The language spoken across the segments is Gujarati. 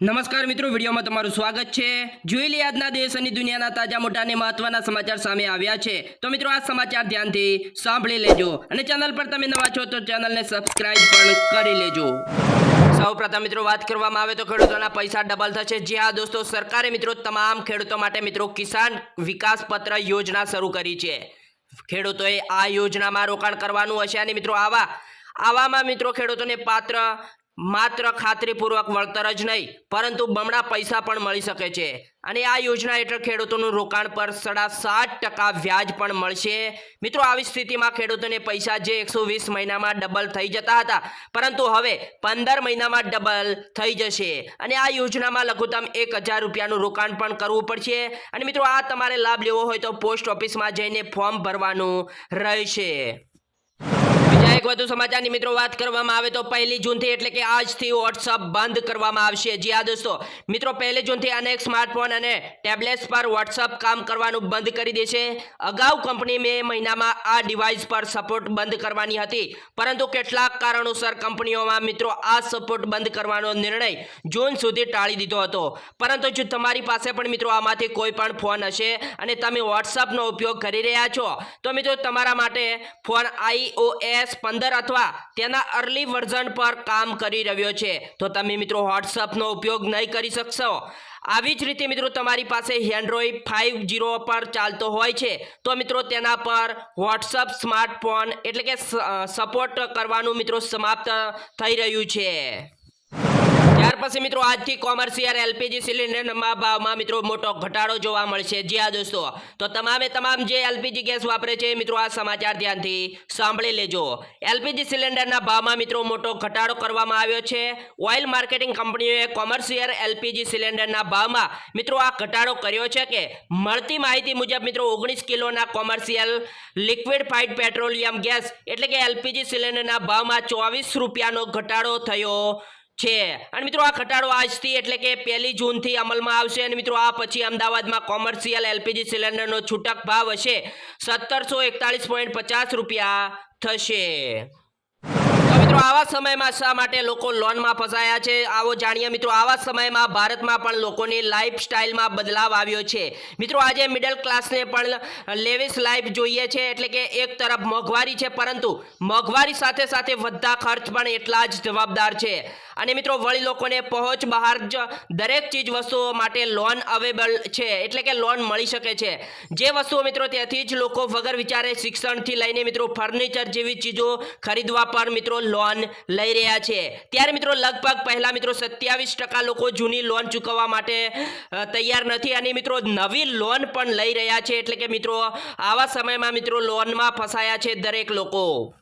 નમસ્કાર મિત્રો, વિડીયોમાં તમારું સ્વાગત છે. જોઈ લે આજના દેશ અને દુનિયાના તાજા મોટા અને મહત્વના સમાચાર સામે આવ્યા છે. તો મિત્રો, આ સમાચાર ધ્યાનથી સાંભળી લેજો અને ચેનલ પર તમે નવા છો તો ચેનલને સબસ્ક્રાઇબ પણ કરી લેજો. સૌ પ્રથમ મિત્રો, વાત કરવામાં આવે તો ખેડૂતોના પૈસા ડબલ થશે. જે હા, દોસ્તો, સરકારે મિત્રો તમામ ખેડૂતો માટે મિત્રો કિસાન વિકાસ પત્ર યોજના શરૂ કરી છે. ખેડૂતોએ આ યોજનામાં રોકાણ કરવાનું હશે અને મિત્રો, આવા આવામાં મિત્રો ખેડૂતોને પાત્ર માત્ર ખાતરીપૂર્વક વળતર જ નહીં, પરંતુ બમણા પૈસા પણ મળી શકે છે. અને આ યોજના હેઠળ ખેડૂતોનું રોકાણ પર સાડા સાત ટકા વ્યાજ પણ મળશે. મિત્રો, આવી સ્થિતિમાં ખેડૂતોને પૈસા જે એકસો વીસ મહિનામાં ડબલ થઈ જતા હતા, પરંતુ હવે પંદર મહિનામાં ડબલ થઈ જશે. અને આ યોજનામાં લઘુત્તમ એક હજાર રૂપિયાનું રોકાણ પણ કરવું પડશે. અને મિત્રો, આ તમારે લાભ લેવો હોય તો પોસ્ટ ઓફિસમાં જઈને ફોર્મ ભરવાનું રહેશે. વધુ સમાચારની મિત્રો વાત કરવામાં આવે તો પહેલી જૂનથી એટલે કે આજથી વોટ્સઅપ બંધ કરવામાં આવશે. જી હા દોસ્તો, મિત્રો પહેલી જૂનથી અનેક સ્માર્ટફોન અને ટેબ્લેટ્સ પર વોટ્સઅપ કામ કરવાનું બંધ કરી દેશે અગાઉ કંપની મે મહિનામાં આ ડિવાઇસ પર સપોર્ટ બંધ કરવાની હતી. પરંતુ કેટલાક કારણોસર કંપનીઓમાં મિત્રો આ સપોર્ટ બંધ કરવાનો નિર્ણય જૂન સુધી ટાળી દીધો હતો. પરંતુ જો તમારી પાસે પણ મિત્રો આમાંથી કોઈ પણ ફોન હશે અને તમે વોટ્સઅપનો ઉપયોગ કરી રહ્યા છો, તો મિત્રો તમારા માટે ફોન આઈઓએસ પંદર અથવા તેના અર્લી વર્ઝન પર કામ કરી રહ્યો છે. તો તમે મિત્રો વોટ્સઅપનો ઉપયોગ નહીં કરી શકશો. આવી જ રીતે મિત્રો તમારી પાસે એન્ડ્રોઈડ ફાઇવ જીરો પર ચાલતો હોય છે. તો મિત્રો તેના પર વોટ્સઅપ સ્માર્ટફોન એટલે કે સપોર્ટ કરવાનું મિત્રો સમાપ્ત થઈ રહ્યું છે. પછી મિત્રો, આજથી કોમર્શિયલ એલપીજી સિલિન્ડરના ભાવમાં મિત્રો મોટો ઘટાડો જોવા મળશે. જી હા દોસ્તો, તો તમામે તમામ જે એલપીજી ગેસ વાપરે છે, મિત્રો, આ સમાચાર ધ્યાનથી સાંભળી લેજો. એલપીજી સિલિન્ડરના ભાવમાં મિત્રો મોટો ઘટાડો કરવામાં આવ્યો છે. ઓઇલ માર્કેટિંગ કંપનીઓએ કોમર્શિયલ એલપીજી સિલિન્ડરના ભાવમાં મિત્રો આ ઘટાડો કર્યો છે કે મળતી માહિતી મુજબ મિત્રો ઓગણીસ કિલોના commercial liquefied petroleum gas એટલે કે એલપીજી સિલિન્ડરના ભાવમાં ચોવીસ રૂપિયાનો ઘટાડો થયો છે. અને મિત્રો, આ ઘટાડો આજથી એટલે કે પહેલી જૂનથી અમલમાં આવશે. અને મિત્રો, આ પછી અમદાવાદમાં કોમર્શિયલ એલપીજી સિલિન્ડરનો છૂટક ભાવ હશે. સત્તરસો એકતાલીસ પોઈન્ટ પચાસ રૂપિયા થશે. મિત્રો, આવા સમયમાં શા માટે લોકો લોનમાં ફસાયા છે? આવો જાણીએ મિત્રો, આવા સમયમાં ભારતમાં પણ લોકોની લાઈફ સ્ટાઇલમાં બદલાવ આવ્યો છે. મિત્રો, આજે મિડલ ક્લાસને પણ લેવિસ લાઈફ જોઈએ છે, એટલે કે એક તરફ મોંઘવારી છે, પરંતુ મોંઘવારી સાથે સાથે વધતા ખર્ચ પણ એટલા જ જવાબદાર છે. અને મિત્રો, વળી લોકોને પહોંચ બહાર જ દરેક ચીજ વસ્તુઓ માટે લોન અવેલેબલ છે, એટલે કે લોન મળી શકે છે. જે વસ્તુઓ મિત્રો, ત્યાંથી જ લોકો વગર વિચારે શિક્ષણથી લઈને મિત્રો ફર્નિચર જેવી ચીજો ખરીદવા પર મિત્રો લોન લઈ રહ્યા છે. ત્યારે મિત્રો લગભગ પહેલા મિત્રો સત્યાવીસ ટકા લોકો જૂની લોન ચૂકવવા માટે તૈયાર નથી. અને મિત્રો નવી લોન પણ લઈ રહ્યા છે. એટલે કે મિત્રો આવા સમયમાં મિત્રો લોનમાં ફસાયા છે દરેક લોકો.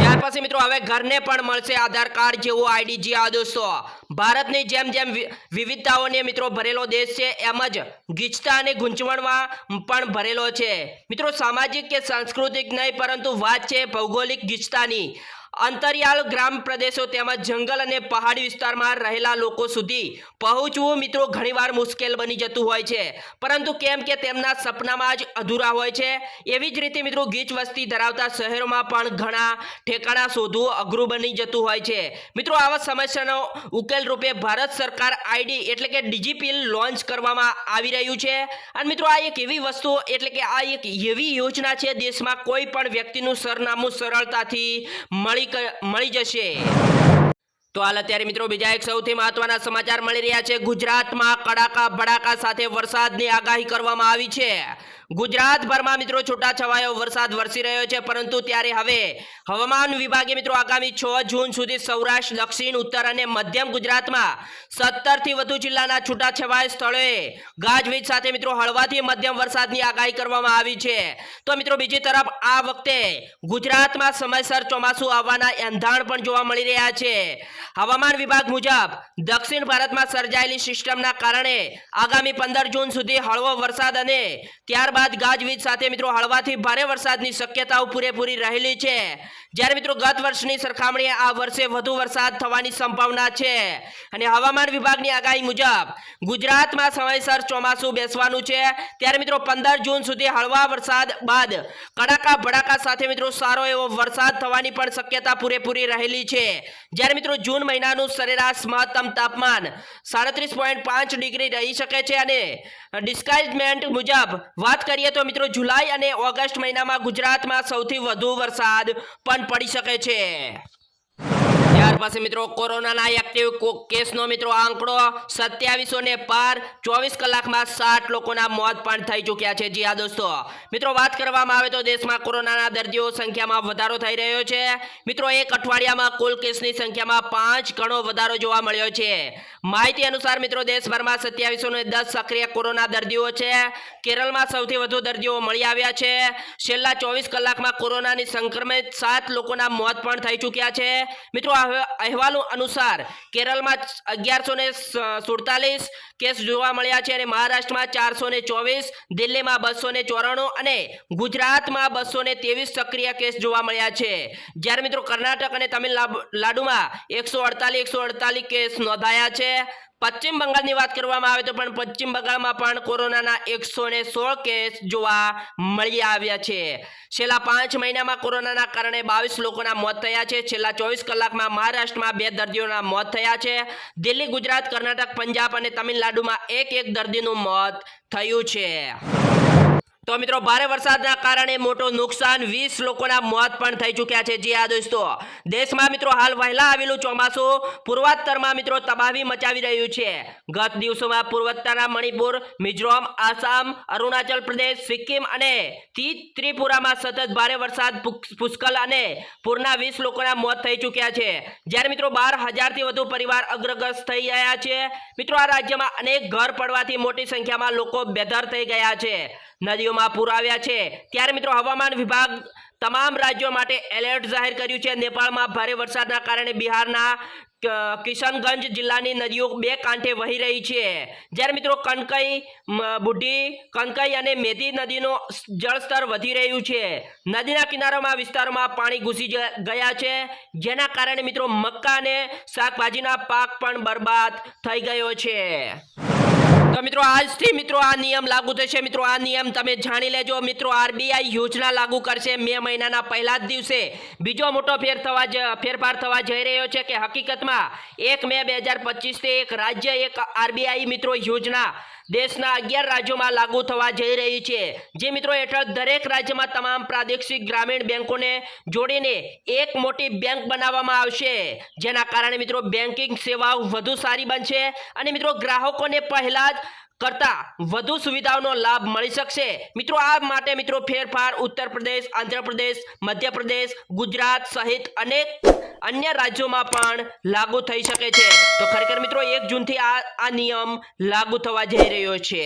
ત્યાર પછી મિત્રો હવે ઘરને પણ મળશે આધાર કાર્ડ જેવો આઈડી જે આ દોસ્તો ભારતની જેમ જેમ વિવિધતાઓને મિત્રો ભરેલો દેશ છે, એમ જ ગીચતા અને ગૂંચવણમાં પણ ભરેલો છે. મિત્રો સામાજિક કે સાંસ્કૃતિક નહીં, પરંતુ વાત છે ભૌગોલિક ગીચતાની. અંતરિયાળ ગ્રામ પ્રદેશો તેમજ જંગલ અને પહાડી વિસ્તારમાં રહેલા લોકો સુધી પહોંચવું મિત્રો ઘણીવાર મુશ્કેલ બની જતું હોય છે. પરંતુ કેમ કે તેમના સપનામાં જ અધૂરા હોય છે. એવી જ રીતે મિત્રો ગીચ વસ્તી ધરાવતા શહેરોમાં પણ ઘણા ઠેકાણા શોધવું અઘરું બની જતું હોય છે. મિત્રો આવા સમસ્યાનો ઉકેલ રૂપે ભારત સરકાર આઈડી એટલે કે ડિજીપીલ લોન્ચ કરવામાં આવી રહ્યું છે. અને મિત્રો આ એક એવી વસ્તુ એટલે કે આ એક એવી યોજના છે દેશમાં કોઈ પણ વ્યક્તિનું સરનામું સરળતાથી મળી મળી જશે. તો હાલ અત્યારે મિત્રો બીજા એક સૌથી મહત્વના સમાચાર મળી રહ્યા છે. ગુજરાતમાં કડાકા ભડાકા સાથે વરસાદની આગાહી કરવામાં આવી છે. ગુજરાતભરમાં મિત્રો છૂટાછવાયો વરસાદ વરસી રહ્યો છે, પરંતુ ત્યારે હવે હવામાન વિભાગે મિત્રો આગામી છ જૂન સુધી સૌરાષ્ટ્ર, દક્ષિણ, ઉત્તર અને મધ્યમ ગુજરાતમાં સત્તરથી વધુ જિલ્લાના છૂટાછવાયા સ્થળોએ ગાજવીજ સાથે મિત્રો હળવાથી મધ્યમ વરસાદની આગાહી કરવામાં આવી છે. તો મિત્રો બીજી તરફ આ વખતે ગુજરાતમાં સમયસર ચોમાસું આવવાના એંધાણ પણ જોવા મળી રહ્યા છે. હવામાન વિભાગ મુજબ દક્ષિણ ભારતમાં સર્જાયેલી સિસ્ટમના કારણે આગામી પંદર જૂન સુધી હળવો વરસાદ અને ત્યારબાદ ગાજવીજ સાથે મિત્રો હળવાથી ભારે વરસાદની શક્યતાઓ પૂરેપૂરી રહેલી છે. જ્યારે મિત્રો ગત વર્ષની સરખામણીએ આ વર્ષે વધુ વરસાદ થવાની સંભાવના છે અને હવામાન વિભાગની આગાહી મુજબ ગુજરાતમાં સમયસર ચોમાસું બેસવાનું છે. ત્યારે મિત્રો પંદર જૂન સુધી હળવા વરસાદ બાદ કડાકા ભડાકા સાથે મિત્રો સારો એવો વરસાદ થવાની પણ શક્યતા પૂરેપૂરી રહેલી છે. જ્યારે મિત્રો જૂન મહિનાનું સરેરાશ મહત્તમ તાપમાન સાડત્રીસ ડિગ્રી રહી શકે છે અને ડિસ્કાઇઝમેન્ટ મુજબ વાત કરીએ તો મિત્રો જુલાઈ અને ઓગસ્ટ મહિનામાં ગુજરાતમાં સૌથી વધુ વરસાદ પણ પડી શકે છે. કોરોનાના એક્ટિવ કેસનો મિત્રો આંકડો સત્યાવીસો ને પાર, ચોવીસ કલાકમાં સાત લોકોના મોત પણ થઈ ચૂક્યા છે. દેશમાં કોરોનાના દર્દીઓ સંખ્યામાં વધારો થઈ રહ્યો છે. મિત્રો એક અઠવાડિયામાં કુલ કેસની સંખ્યામાં પાંચ ગણો વધારો જોવા મળ્યો છે. માહિતી અનુસાર મિત્રો દેશભરમાં સત્યાવીસો ને દસ સક્રિય કોરોના દર્દીઓ છે. કેરળમાં સૌથી વધુ દર્દીઓ મળી આવ્યા છે. છેલ્લા ચોવીસ કલાકમાં કોરોનાની સંક્રમિત સાત લોકોના મોત પણ થઈ ચૂક્યા છે. મિત્રો અહેવાલો અનુસાર કેરળમાં અગિયારસો ને સુડતાલીસ કેસ જોવા મળ્યા છે અને મહારાષ્ટ્રમાં ચારસો ને ચોવીસ, દિલ્હીમાં બસો ને ચોરાણું અને ગુજરાતમાં બસો ને ત્રેવીસ સક્રિય કેસ જોવા મળ્યા છે. જ્યારે મિત્રો કર્ણાટક અને તમિલનાડુમાં એકસો અડતાલીસ એકસો અડતાલીસ કેસ નોંધાયા છે. પશ્ચિમ બંગાળની વાત કરવામાં આવે તો પણ પશ્ચિમ બંગાળમાં પણ કોરોનાના એકસો ને સોળ કેસ જોવા મળી આવ્યા છે. છેલ્લા પાંચ મહિનામાં કોરોનાના કારણે બાવીસ લોકોના મોત થયા છે. છેલ્લા ચોવીસ કલાકમાં મહારાષ્ટ્રમાં બે દર્દીઓના મોત થયા છે. દિલ્હી, ગુજરાત, કર્ણાટક, પંજાબ અને તમિલનાડુમાં એક એક દર્દીનું મોત થયું છે. તો મિત્રો, ભારે વરસાદના કારણે મોટું નુકસાન, વીસ લોકોના મોત પણ થઈ ચૂક્યા છે. જી આ દોસ્તો, દેશમાં મિત્રો હાલ વહેલા આવેલું ચોમાસું પૂર્વોત્તરમાં મિત્રો તબાહી મચાવી રહ્યું છે. ગત દિવસોમાં પૂર્વોત્તરના મણિપુર, મિઝોરમ, આસામ, અરુણાચલ પ્રદેશ, સિક્કિમ અને ત્રિપુરામાં સતત ભારે વરસાદ પુષ્કળ અને પૂરના વીસ લોકોના મોત થઈ ચૂક્યા છે. જ્યારે મિત્રો બાર હજારથી વધુ પરિવાર અગ્રગ્રસ્ત થઈ ગયા છે. મિત્રો, આ રાજ્યમાં અનેક ઘર પડવાથી મોટી સંખ્યામાં લોકો બેધર થઈ ગયા છે. નદીઓમાં પૂર આવ્યા છે. ત્યારે મિત્રો હવામાન વિભાગ તમામ રાજ્યો માટે એલર્ટ જાહેર કર્યું છે. નેપાળમાં ભારે વરસાદના કારણે બિહારના કિશનગંજ જિલ્લાની નદીઓ બે કાંઠે વહી રહી છે. જ્યારે મિત્રો કનકઈ બુઢી કનકઈ અને મેધી નદીનો જળસ્તર વધી રહ્યું છે. નદીના કિનારામાં, વિસ્તારોમાં પાણી ઘૂસી ગયા છે. જેના કારણે મિત્રો મક્કા અને શાકભાજીના પાક પણ બરબાદ થઈ ગયો છે. તો મિત્રો, આજથી મિત્રો આ નિયમ લાગુ થશે. મિત્રો, આ નિયમ તમે જાણી લેજો. મિત્રો, આરબીઆઈ યોજના લાગુ કરશે મે મહિનાના પહેલા જ દિવસે. બીજો મોટો ફેર થવા ફેરફાર થવા જઈ રહ્યો છે કે હકીકતમાં એક મે બે હજાર પચીસથી એક રાજ્ય, એક આરબીઆઈ મિત્રો યોજના દેશના અગિયાર રાજ્યોમાં લાગુ થવા જઈ રહી છે. જે મિત્રો હેઠળ દરેક રાજ્યમાં તમામ પ્રાદેશિક ગ્રામીણ બેંકોને જોડીને એક મોટી બેંક બનાવવામાં આવશે. જેના કારણે મિત્રો બેન્કિંગ સેવાઓ વધુ સારી બનશે અને મિત્રો ગ્રાહકોને પહેલાં જ કરતા વધુ સુવિધાઓનો લાભ મળી શકશે. મિત્રો, આ માટે મિત્રો ફેરફાર ઉત્તર પ્રદેશ આંધ્રપ્રદેશ મધ્યપ્રદેશ ગુજરાત સહિત અનેક અન્ય રાજ્યોમાં પણ લાગુ થઈ શકે છે. તો ખરેખર મિત્રો, એક જૂનથી આ આ નિયમ લાગુ થવા જઈ રહ્યો છે.